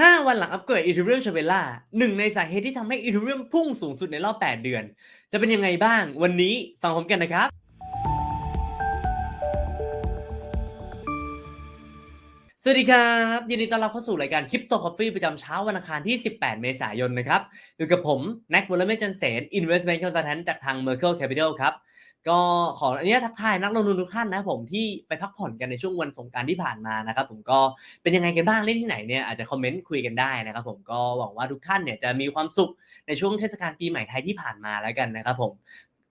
5 วันหลังอัปเกรด Ethereum s h a b e l l a หนึ่งในสาเหตุที่ทำให้ Ethereum พุ่งสูงสุดในรอบ 8 เดือน จะเป็นยังไงบ้าง วันนี้ฟังพร้อมกันนะครับ สวัสดีครับ ยินดีต้อนรับเข้าสู่รายการ Crypto Coffee ประจำเช้าวันอังคารที่ 18 เมษายนนะครับ อยู่กับผม แน็กวอลเลมจันเสน Investment Consultant จากทาง Merkle Capital ครับ ก็ขออนุญาตทักทายนักลงทุนทุกท่านนะผมที่ไปพักผ่อนกันในช่วงวันสงการที่ผ่านมานะครับผมก็เป็นยังไงกันบ้างเล่นที่ไหนเนี่ยอาจจะคอมเมนต์คุยกันได้นะครับผมก็หวังว่าทุกท่านเนี่ยจะมีความสุขในช่วงเทศกาลปีใหม่ไทยที่ผ่านมาแล้วกันนะครับผม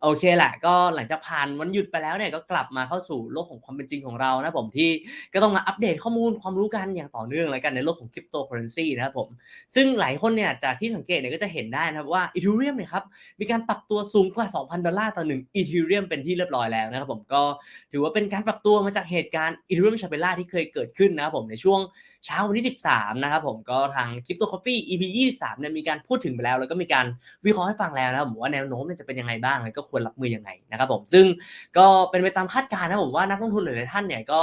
โอเคแหละก็หลังจากผ่านวันหยุดไปแล้วเนี่ยก็กลับมาเข้าสู่โลกของความเป็นจริงของเรานะผมที่ก็ต้องมาอัปเดตข้อมูลความรู้กันอย่างต่อเนื่องแล้วกันในโลกของคริปโตเคอเรนซีนะครับผมซึ่งหลายคนเนี่ยจากที่สังเกตเนี่ยก็จะเห็นได้นะครับว่าอีเทเรียมเนี่ยครับมีการปรับตัวสูงกว่า 2,000 ดอลลาร์ต่อหนึ่งอีเทเรียมเป็นที่เรียบร้อยแล้วนะครับผมก็ถือว่าเป็นการปรับตัวมาจากเหตุการณ์อีเทเรียมชาเปล่าที่เคยเกิดขึ้นนะครับผมในช่วงเช้าวันที่ 13 นะครับผมก็ทางคริปโตคอฟฟี่ EP 23เนี่ยมีการพูดถึงไปแล้ว แล้วก็มีการวิเคราะห์ให้ฟังแล้วนะครับผมว่าแนวโน้มเนี่ยจะเป็นยังไงบ้างแล้วก็ควรรับมือยังไงนะครับผมซึ่งก็เป็นไปตามคาดการณ์นะผมว่านักลงทุนหลายๆท่านเนี่ยก็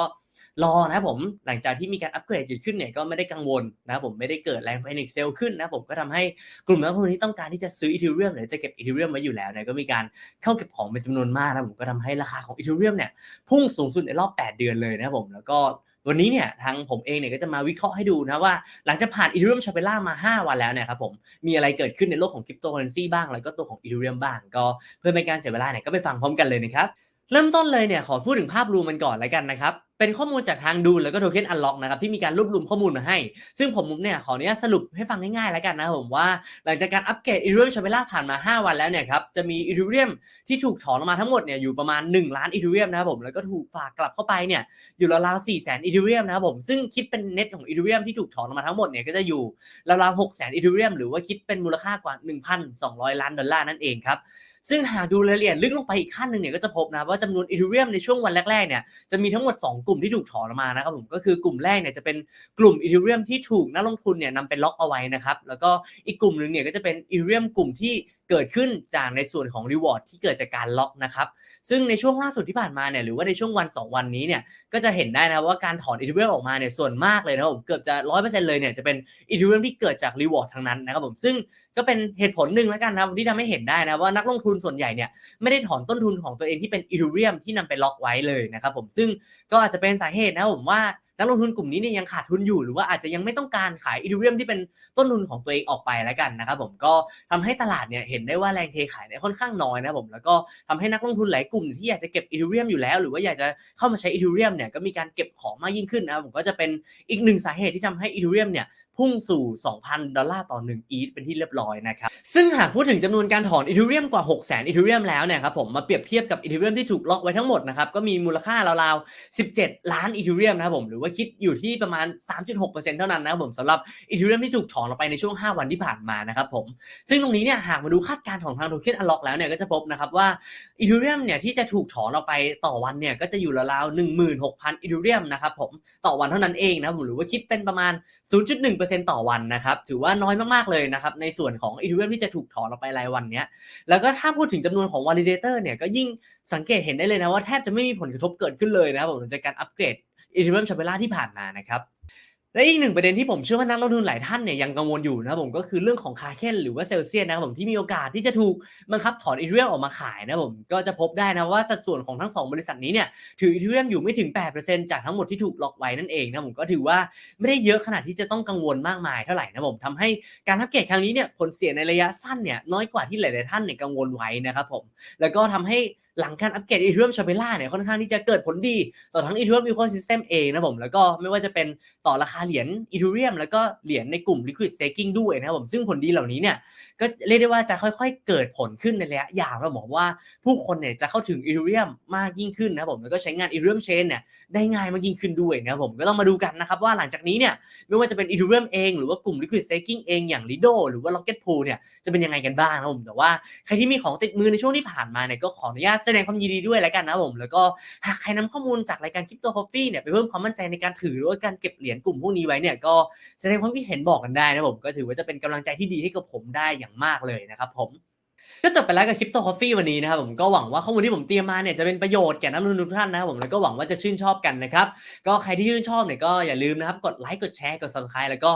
รอนะผมหลังจากที่มีการอัปเกรดเกิดขึ้นเนี่ยก็ไม่ได้กังวลนะผมไม่ได้เกิดแรงแพนิคเซลขึ้นนะผมก็ทำให้กลุ่มนักลงทุนที่ต้องการที่จะซื้ออีเทเรียมหรือจะเก็บอีเทเรียมไว้อยู่แล้วเนี่ยก็มีการเข้าเก็บของเป็นจำนวนมากนะผมก็ทำให้ราคาของอีเทเรียมเนี่ยพุ่งสูงสุดในรอบ 8 เดือนเลยนะผมแล้วก็ วันนี้เนี่ยทางผมเองเนี่ยก็จะมาวิเคราะห์ให้ดูนะว่า หลังจากผ่านอีเทเรียมชาเปล่ามา 5 วันแล้วเนี่ยครับผมมีอะไรเกิดขึ้นในโลกของคริปโตเคอเรนซีบ้างแล้วก็ตัวของอีเทเรียมบ้างก็เพื่อไม่การเสียเวลาเนี่ยก็ไปฟังพร้อมกันเลยนะครับเริ่มต้นเลยเนี่ยขอพูดถึงภาพรวมมันก่อนแล้วกันนะครับ เป็นข้อมูลจากทางดูแล้วก็โทเค็นอันล็อกนะครับที่มีการรวบรวมข้อมูลมาให้ ซึ่งผมเนี่ยขออนุญาตสรุปให้ฟังง่ายๆแล้วกันนะผมว่า หลังจากการอัปเกรดอีเทเรียมชาเปล่าผ่านมา 5 วันแล้วเนี่ยครับจะมีอีเทเรียมที่ถูกถอนออกมาทั้งหมดเนี่ยอยู่ประมาณ 1 ล้านอีเทเรียมนะครับผมแล้วก็ถูกฝากกลับเข้าไปเนี่ยอยู่ราวๆ4แสนอีเทเรียมนะครับผมซึ่งคิดเป็นเน็ตของอีเทเรียมที่ถูกถอนออกมาทั้งหมดเนี่ยก็จะอยู่ราวๆ6แสนอีเทเรียมหรือว่าคิดเป็นมูลค่ากว่า 1,200 ล้านดอลลาร์นั่นเองครับซึ่งหากดูรายละเอียดลึกลงไปอีกขั้นหนึ่งเนี่ยก็จะพบนะว่าจำนวนอีเทเรียมในช่วงวันแรกๆเนี่ยจะมีทั้งหมด 2 กลุ่มที่ถูกถอนออกมานะครับผมก็คือกลุ่มแรกเนี่ยจะเป็นกลุ่มอีเทเรียมที่ถูกนักลงทุนเนี่ยนำไปล็อกเอาไว้นะครับแล้วก็อีกกลุ่มหนึ่งเนี่ยก็จะเป็นอีเทเรียมกลุ่มที่ เกิดขึ้นจากในส่วนของรีวอร์ดที่เกิดจากการล็อกนะครับซึ่งในช่วงล่าสุดที่ผ่านมาเนี่ยหรือว่าในช่วงวัน 2 วันนี้เนี่ยก็จะเห็นได้นะว่าการถอนอีเทเรียมออกมาเนี่ยส่วนมากเลยนะผมเกือบจะร้อยเปอร์เซ็นต์เลยเนี่ยจะเป็นอีเทเรียมที่เกิดจากรีวอร์ดทั้งนั้นนะครับผมซึ่งก็เป็นเหตุผลหนึ่งแล้วกันนะครับที่ทำให้เห็นได้นะว่านักลงทุนส่วนใหญ่เนี่ยไม่ได้ถอนต้นทุนของตัวเองที่เป็นอีเทเรียมที่นำไปล็อกไว้เลยนะครับผมซึ่งก็อาจจะเป็นสาเหตุนะผมว่า นักลงทุนกลุ่มนี้เนี่ยยังขาดทุนอยู่หรือว่าอาจจะยังไม่ต้องการขายอีเทเรียมที่เป็นต้นทุนของตัวเองออกไปแล้วกันนะครับผมก็ทำให้ตลาดเนี่ยเห็นได้ว่าแรงเทขายเนี่ยค่อนข้างน้อยนะครับผมแล้วก็ทำให้นักลงทุนหลายกลุ่มที่อยากจะเก็บอีเทเรียมอยู่แล้ว หรือว่าอยากจะเข้ามาใช้อีเทเรียมเนี่ยก็มีการเก็บของมากยิ่งขึ้นนะครับผมก็จะเป็นอีกหนึ่งสาเหตุที่ทำให้อีเทเรียมเนี่ย พุ่งสู่ 2,000 ดอลลาร์ต่อ 1 อีทเป็นที่เรียบร้อยนะครับซึ่งหากพูดถึงจำนวนการถอนอีเทเรียมกว่า 6 0 0 0 0อีเทเรียมแล้วเนี่ยครับผมมาเปรียบเทียบกับอีเทเรียมที่ถูกล็อกไว้ทั้งหมดนะครับก็มีมูลค่าราวๆ 17 ล้านอีเทเรียมนะครับผมหรือว่าคิดอยู่ที่ประมาณ 3.6%เท่านั้นนะครับผมสำหรับอีเทเรียมที่ถูกถอนออกไปในช่วง 5 วันที่ผ่านมานะครับผมซึ่งตรงนี้เนี่ยหากมาดูคาดการณ์ของทางโทเค็นอันล็อกแล้วเนี่ยก็จะพบนะครับว่าอีเทเรียมเนี่ยที่จะถูกถอนออกไปต่อวันเนี่ยก็จะอยู่ราวๆ16,000อีเทเรียมนะครับผมต่อวันเท่านั้นเองนะครับผมหรือว่าคิดเป็นประมาณ 0.1%ต่อวันนะครับ ถือว่าน้อยมากๆเลยนะครับ ในส่วนของอีเทเรียมที่จะถูกถอนออกไปรายวันเนี้ย แล้วก็ถ้าพูดถึงจำนวนของ validator เนี่ย ก็ยิ่งสังเกตเห็นได้เลยนะว่าแทบจะไม่มีผลกระทบเกิดขึ้นเลยนะครับผมหลังจากการอัปเกรดอีเทเรียมชาเปล่าที่ผ่านมานะครับ และอีกหนึ่งประเด็นที่ผมเชื่อว่านักลงทุนหลายท่านเนี่ยยังกังวลอยู่นะผมก็คือเรื่องของคาเคนหรือว่าเซลเซียสนะครับผมที่มีโอกาสที่จะถูกบังคับถอนอีเทเรียมออกมาขายนะผมก็จะพบได้นะว่าสัดส่วนของทั้ง 2 บริษัทนี้เนี่ยถืออีเทเรียมอยู่ไม่ถึง 8%จากทั้งหมดที่ถูกล็อกไว้นั่นเองนะผมก็ถือว่าไม่ได้เยอะขนาดที่จะต้องกังวลมากมายเท่าไหร่นะผมทำให้การอัปเกรดครั้งนี้เนี่ยผลเสียในระยะสั้นเนี่ยน้อยกว่าที่หลาย ๆ ท่านเนี่ยกังวลไว้นะครับผมแล้วก็ทำให้ หลังการอัปเกรดอีเทเรียมชาเปล่าเนี่ยค่อนข้างที่จะเกิดผลดี ต่อทั้งอีเทเรียมอีโคซิสเต็มเองนะผม แล้วก็ไม่ว่าจะเป็นต่อราคาเหรียญอีเทเรียมแล้วก็เหรียญในกลุ่ม Liquid Staking ด้วยนะครับผมซึ่งผลดีเหล่านี้เนี่ยก็เรียกได้ว่าจะค่อยๆ เกิดผลขึ้นในระยะยาวแล้วบอกว่าผู้คนเนี่ยจะเข้าถึงอีเทเรียมมากยิ่งขึ้นนะผมแล้วก็ใช้งานอีเทเรียมเชนเนี่ยได้ง่ายมากยิ่งขึ้นด้วยนะผมก็ต้องมาดูกันนะครับว่าหลังจากนี้เนี่ยไม่ว่าจะเป็นอีเทเรียมเองหรือว่ากลุ่ม Liquid Staking เองอย่าง Lido หรือว่า Rocket Pool เนี่ยจะเป็นยังไงกันบ้างนะผมแต่ว่าใครที่มีของติดมือในช่วงที่ผ่านมาเนี่ยก็ขออนุญาตแสดงความยินดีด้วยแล้วกันนะผม แล้วก็หากใครนำข้อมูลจากรายการ Crypto Coffee เนี่ยไปเพิ่มความมั่นใจในการถือหรือว่าการเก็บเหรียญกลุ่มพวกนี้ไว้เนี่ยก็แสดงความคิดเห็นบอกกันได้นะผมก็ถือว่าจะเป็นกำลังใจที่ดีให้กับผมได้อย่างมากเลยนะครับผมก็จบไปแล้วกับคริปโตคอฟฟี่วันนี้นะครับผมก็หวังว่าข้อมูลที่ผมเตรียมมาเนี่ยจะเป็นประโยชน์แก่นักลงทุนทุกท่านนะครับผมแล้วก็หวังว่าจะชื่นชอบกันนะครับ ก็ใครที่ชื่นชอบเนี่ยก็อย่าลืมนะครับกดไลค์กดแชร์กด subscribe แล้วก็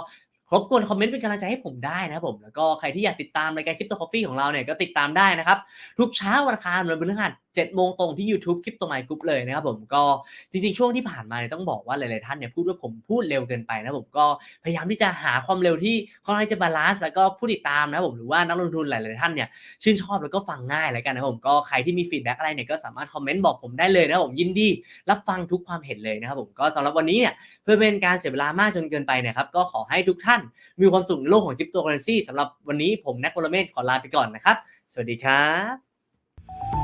รบกวนคอมเมนต์เป็นกำลังใจให้ผมได้นะผมแล้วก็ใครที่อยากติดตามรายการคริปโตคอฟฟี่ของเราเนี่ยก็ติดตามได้นะครับทุกเช้าวันอังคารวันพฤหัส7โมงตรงที่ YouTube คลิปตัวไมค์กรุ๊ปเลยนะครับผมก็จริงๆ ช่วงที่ผ่านมาเนี่ยต้องบอกว่าหลายๆท่านเนี่ยพูดว่าผมพูดเร็วเกินไปนะผมก็พยายามที่จะหาความเร็วที่ค่อนข้างจะบาลานซ์แล้วก็ผู้ติดตามนะผมหรือว่านักลงทุนหลายๆท่านเนี่ยชื่นชอบแล้วก็ฟังง่ายแล้วกันนะผมก็ใครที่มีฟีดแบ็กอะไรเนี่ยก็สามารถคอมเมนต์บอกผมได้เลยนะผมยินดีรับฟังทุกความเห็นเลยนะครับผมก็สำหรับวันนี้เนี่ยเพื่อเป็นการเสียเวลามากจนเกินไปนะครับก็ขอให้ทุกท่านมีความสุขในโลกของคริปโตเคอเรนซีสำหรับวันนี้ผมแน็กโปรเมศขอลาไปก่อนนะครับ สวัสดีครับ